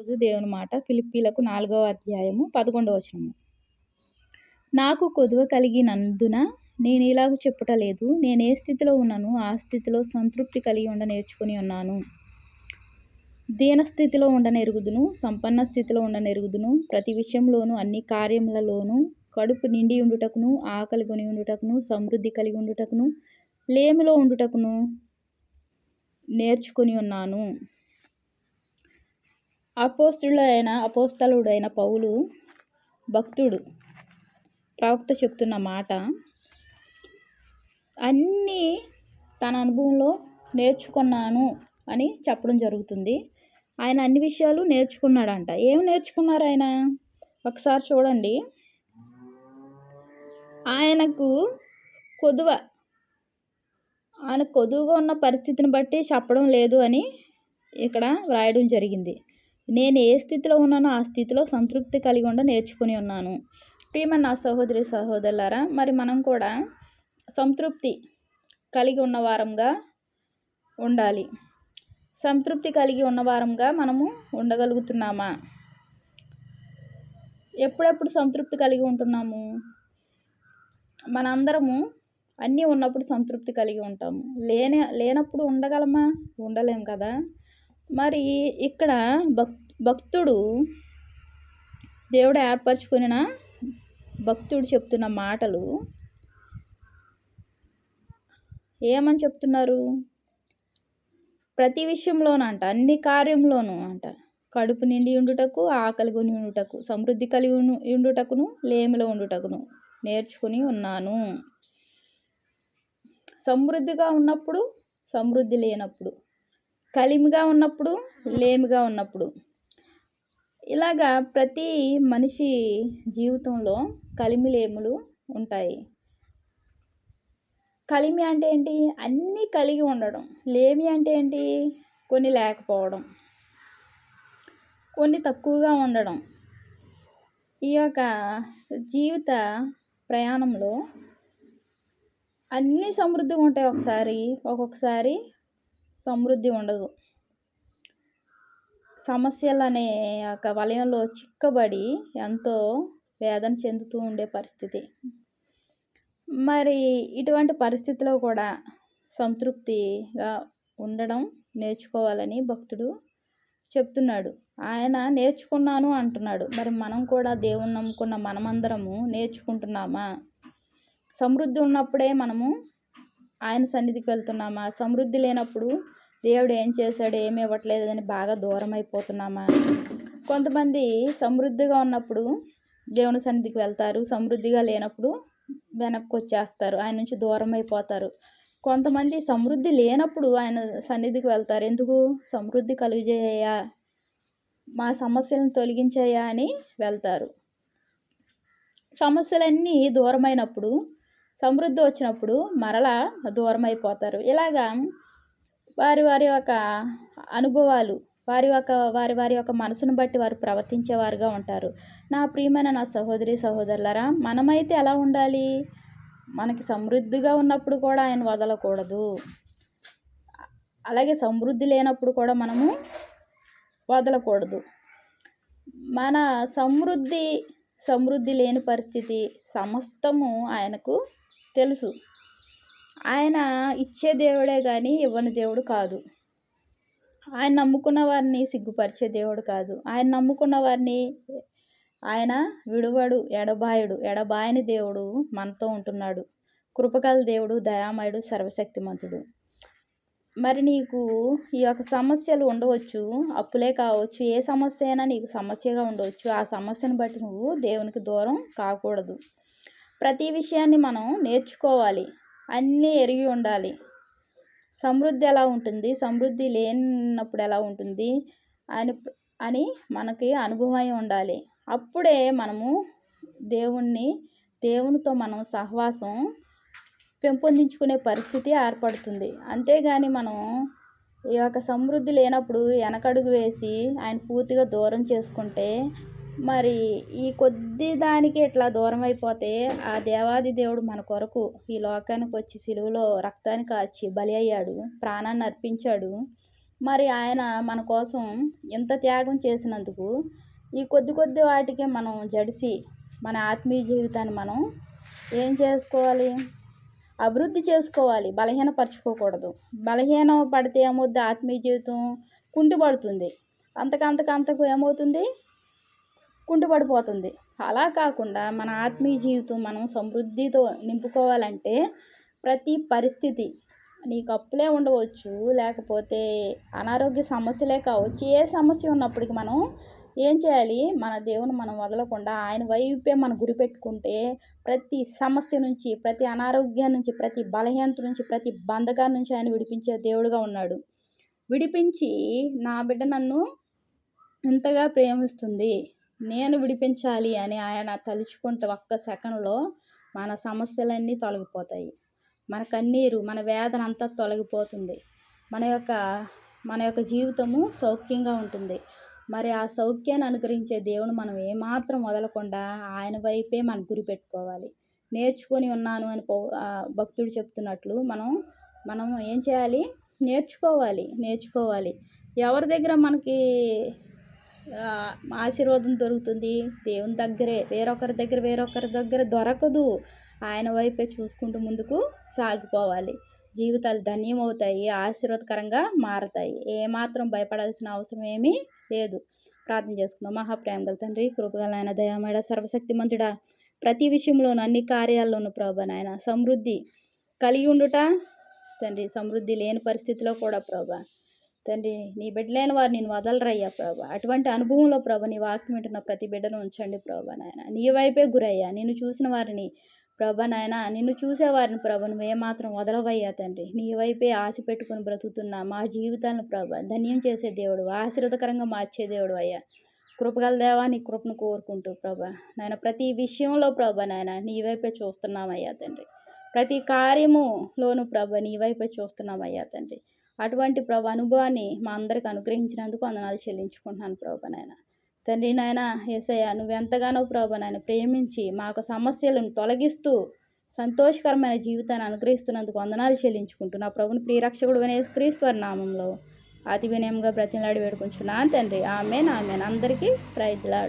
రోజు దేవుని మాట ఫిలిప్పీలకు నాలుగవ అధ్యాయము పదకొండవ వచనము. నాకు కొదువ కలిగినందున నేను ఇలాగ చెప్పుట లేదు నేను ఏ స్థితిలో ఉన్నానో ఆ స్థితిలో సంతృప్తి కలిగి ఉండ నేర్చుకుని ఉన్నాను. దీన స్థితిలో ఉండనెరుగుదును సంపన్న స్థితిలో ఉండనెరుగుదును ప్రతి విషయంలోనూ అన్ని కార్యములలోనూ కడుపు నిండి ఉండుటకును ఆకలి కొని ఉండుటకును సమృద్ధి కలిగి ఉండుటకును లేమిలో ఉండుటకును నేర్చుకుని ఉన్నాను. అపోస్తుడైన అపోస్తలుడైన పౌలు భక్తుడు. ప్రవక్త చెప్తున్న మాట అన్నీ తన అనుభవంలో నేర్చుకున్నాను అని చెప్పడం జరుగుతుంది. ఆయన అన్ని విషయాలు నేర్చుకున్నాడంట. ఏం నేర్చుకున్నారు ఆయన? ఒకసారి చూడండి. ఆయనకు కొదువ ఆయన కొదువుగా ఉన్న పరిస్థితిని బట్టి చెప్పడం లేదు అని ఇక్కడ వ్రాయడం జరిగింది. నేను ఏ స్థితిలో ఉన్నానో ఆ స్థితిలో సంతృప్తి కలిగి ఉండ నేర్చుకుని ఉన్నాను. ప్రియమైన నా సహోదరి సహోదరులారా మరి మనం కూడా సంతృప్తి కలిగి ఉన్న వారంగా ఉండాలి. సంతృప్తి కలిగి ఉన్న వారంగా మనము ఉండగలుగుతున్నామా? ఎప్పుడెప్పుడు సంతృప్తి కలిగి ఉంటున్నాము? మనందరము అన్నీ ఉన్నప్పుడు సంతృప్తి కలిగి ఉంటాము. లేని లేనప్పుడు ఉండగలమా? ఉండలేం కదా. మరి ఇక్కడ భక్ భక్తుడు దేవుడు ఏర్పరచుకున్న భక్తుడు చెప్తున్న మాటలు ఏమని చెప్తున్నారు? ప్రతి విషయంలోనంట అన్ని కార్యంలోనూ అంట. కడుపు నిండి ఉండుటకు ఆకలి కొని ఉండుటకు సమృద్ధి కలిగి ఉండుటకును లేమిలో ఉండుటకును నేర్చుకుని ఉన్నాను. సమృద్ధిగా ఉన్నప్పుడు సమృద్ధి లేనప్పుడు కలిమిగా ఉన్నప్పుడు లేమిగా ఉన్నప్పుడు. ఇలాగా ప్రతి మనిషి జీవితంలో కలిమి లేములు ఉంటాయి. కలిమి అంటే ఏంటి? అన్నీ కలిగి ఉండడం. లేమి అంటే ఏంటి? కొన్ని లేకపోవడం. కొన్ని తక్కువగా ఉండడం. ఈ యొక్క జీవిత ప్రయాణంలో అన్నీ సమృద్ధిగా ఉంటాయి. ఒకసారి ఒక్కొక్కసారి సమృద్ధి ఉండదు. సమస్యలు అనే ఒక వలయంలో చిక్కబడి ఎంతో వేదన చెందుతూ ఉండే పరిస్థితి. మరి ఇటువంటి పరిస్థితిలో కూడా సంతృప్తిగా ఉండడం నేర్చుకోవాలని భక్తుడు చెప్తున్నాడు. ఆయన నేర్చుకున్నాను అంటున్నాడు. మరి మనం కూడా దేవుని నమ్ముకున్న మనమందరము నేర్చుకుంటున్నామా? సమృద్ధి ఉన్నప్పుడే మనము ఆయన సన్నిధికి వెళ్తున్నామా? సమృద్ధి లేనప్పుడు దేవుడు ఏం చేశాడు? ఏమి ఇవ్వట్లేదని బాగా దూరం అయిపోతున్నామా కొంతమంది సమృద్ధిగా ఉన్నప్పుడు దేవుని సన్నిధికి వెళ్తారు. సమృద్ధిగా లేనప్పుడు వెనక్కి వచ్చేస్తారు. ఆయన నుంచి దూరం అయిపోతారు కొంతమంది సమృద్ధి లేనప్పుడు ఆయన సన్నిధికి వెళ్తారు. ఎందుకు? సమృద్ధి కలిగజేయ? మా సమస్యలను తొలగించాయా అని వెళ్తారు. సమస్యలన్నీ దూరమైనప్పుడు సమృద్ధి వచ్చినప్పుడు మరలా దూరం అయిపోతారు ఇలాగా వారి వారి యొక్క అనుభవాలు వారి యొక్క వారి వారి యొక్క మనసును బట్టి వారు ప్రవర్తించేవారుగా ఉంటారు. నా ప్రియమైన నా సహోదరి సహోదరులరా మనమైతే ఎలా ఉండాలి? మనకి సమృద్ధిగా ఉన్నప్పుడు కూడా ఆయన వదలకూడదు. అలాగే సమృద్ధి లేనప్పుడు కూడా మనము వదలకూడదు. మన సమృద్ధి సమృద్ధి లేని పరిస్థితి సమస్తము ఆయనకు తెలుసు. ఆయన ఇచ్చే దేవుడే కానీ ఇవ్వని దేవుడు కాదు. ఆయన నమ్ముకున్న వారిని సిగ్గుపరిచే దేవుడు కాదు. ఆయన నమ్ముకున్న వారిని ఆయన విడువడు ఎడబాయుడు. ఎడబాయని దేవుడు మనతో ఉంటున్నాడు. కృపగల దేవుడు దయామయుడు సర్వశక్తిమంతుడు. మరి నీకు ఈ యొక్క సమస్యలు ఉండవచ్చు అప్పులే కావచ్చు ఏ సమస్య అయినా నీకు సమస్యగా ఉండవచ్చు. ఆ సమస్యను బట్టి నువ్వు దేవునికి దూరం కాకూడదు. ప్రతి విషయాన్ని మనం నేర్చుకోవాలి. అన్నీ ఎరిగి ఉండాలి. సమృద్ధి ఎలా ఉంటుంది? సమృద్ధి లేనప్పుడు ఎలా ఉంటుంది? అని అని మనకి అనుభవం ఉండాలి. అప్పుడే మనము దేవుణ్ణి దేవునితో మనం సహవాసం పెంపొందించుకునే పరిస్థితి ఏర్పడుతుంది. అంతేగాని మనం ఈ యొక్క సమృద్ధి లేనప్పుడు వెనకడుగు వేసి ఆయన పూర్తిగా దూరం చేసుకుంటే మరి ఈ కొద్ది దానికి ఇట్లా దూరం అయిపోతే ఆ దేవాది దేవుడు మన కొరకు ఈ లోకానికి వచ్చి సిలువలో రక్తాన్ని కాచి బలి అయ్యాడు ప్రాణాన్ని అర్పించాడు. మరి ఆయన మన కోసం ఎంత త్యాగం చేసినందుకు ఈ కొద్ది కొద్ది వాటికే మనం జడిసి మన ఆత్మీయ జీవితాన్ని మనం ఏం చేసుకోవాలి? అభివృద్ధి చేసుకోవాలి. బలహీనపరచుకోకూడదు. బలహీన పడితే ఏమవుద్ది? ఆత్మీయ జీవితం కుంటిపడుతుంది. అంతకంతకంతకు ఏమవుతుంది? కుంటిపడిపోతుంది. అలా కాకుండా మన ఆత్మీయ జీవితం మనం సమృద్ధితో నింపుకోవాలంటే ప్రతి పరిస్థితి నీకు అప్పులే ఉండవచ్చు. లేకపోతే అనారోగ్య సమస్యలే కావచ్చు. ఏ సమస్య ఉన్నప్పటికీ మనం ఏం చేయాలి? మన దేవుని మనం వదలకుండా ఆయన వైపే మనం గురిపెట్టుకుంటే ప్రతి సమస్య నుంచి ప్రతి అనారోగ్యం నుంచి ప్రతి బలహీనత నుంచి ప్రతి బంధకాల నుంచి ఆయన విడిపించే దేవుడుగా ఉన్నాడు. విడిపించి నా బిడ్డ నన్ను ఎంతగా ప్రేమిస్తుంది? నేను విడిపించాలి అని ఆయన తలుచుకుంటే ఒక్క సెకండ్లో మన సమస్యలన్నీ తొలగిపోతాయి. మన కన్నీరు మన వేదన అంతా తొలగిపోతుంది. మన యొక్క మన యొక్క జీవితము సౌఖ్యంగా ఉంటుంది. మరి ఆ సౌఖ్యాన్ని అనుగ్రహించే దేవుని మనం ఏమాత్రం వదలకుండా ఆయన వైపే మనం గురి పెట్టుకోవాలి. నేర్చుకొని ఉన్నాను అని భక్తుడు చెప్తున్నట్లు మనం మనం ఏం చేయాలి? నేర్చుకోవాలి నేర్చుకోవాలి. ఎవరి దగ్గర మనకి ఆశీర్వాదం దొరుకుతుంది? దేవుని దగ్గరే. వేరొకరి దగ్గర వేరొకరి దగ్గర దొరకదు. ఆయన వైపే చూసుకుంటూ ముందుకు సాగిపోవాలి. జీవితాలు ధన్యమవుతాయి ఆశీర్వాదకరంగా మారతాయి. ఏమాత్రం భయపడాల్సిన అవసరం ఏమీ లేదు. ప్రార్థన చేసుకుందాం. మహాప్రేమ గల తండ్రి కృపగలైన దయామేడ సర్వశక్తిమంతుడా ప్రతి విషయంలోనూ అన్ని కార్యాల్లోనూ ప్రభా నాయన సమృద్ధి కలిగి ఉండుట తండ్రి సమృద్ధి లేని పరిస్థితిలో కూడా ప్రభా తండ్రి నీ బిడ్డలేని వారు నేను వదలరయ్యా ప్రభా. అటువంటి అనుభవంలో ప్రభా నీ వాక్యం వింటున్న ప్రతి బిడ్డను ఉంచండి ప్రభా నాయన. నీ వైపే గురయ్యా. నేను చూసిన వారిని ప్రభా నాయన నిన్ను చూసేవారిని ప్రభ నువ్వు ఏమాత్రం వదలవయ్యా తండ్రి. నీ వైపే ఆశ పెట్టుకుని బ్రతుకుతున్న మా జీవితాలను ప్రభ ధన్యం చేసే దేవుడు ఆశీర్వదకరంగా మార్చే దేవుడు అయ్యా. కృపగల దేవా నీ కృపను కోరుకుంటూ ప్రభా. నాయన ప్రతి విషయంలో ప్రభా నాయన నీ వైపే చూస్తున్నామయ్యా తండ్రి. ప్రతి కార్యములోను ప్రభ నీ వైపే చూస్తున్నామయ్యా తండ్రి. అటువంటి ప్రభ అనుభవాన్ని మా అందరికి అనుగ్రహించినందుకు వందనాలు చెల్లించుకుంటున్నాను ప్రభ నాయన. తండ్రి నాయన ఏసయ్య నువ్వెంతగానో ప్రభు నాయన ప్రేమించి మాకు సమస్యలను తొలగిస్తూ సంతోషకరమైన జీవితాన్ని అనుగ్రహిస్తున్నందుకు వందనాలు చెల్లించుకుంటూ నా ప్రభుని ప్రియరక్షకుడు అనే క్రీస్తు నామంలో అతి వినయంగా బ్రతిలాడి వేడుకుంటున్నాను తండ్రి. ఆమె ఆమెన్. అందరికీ ప్రైజ్లాడు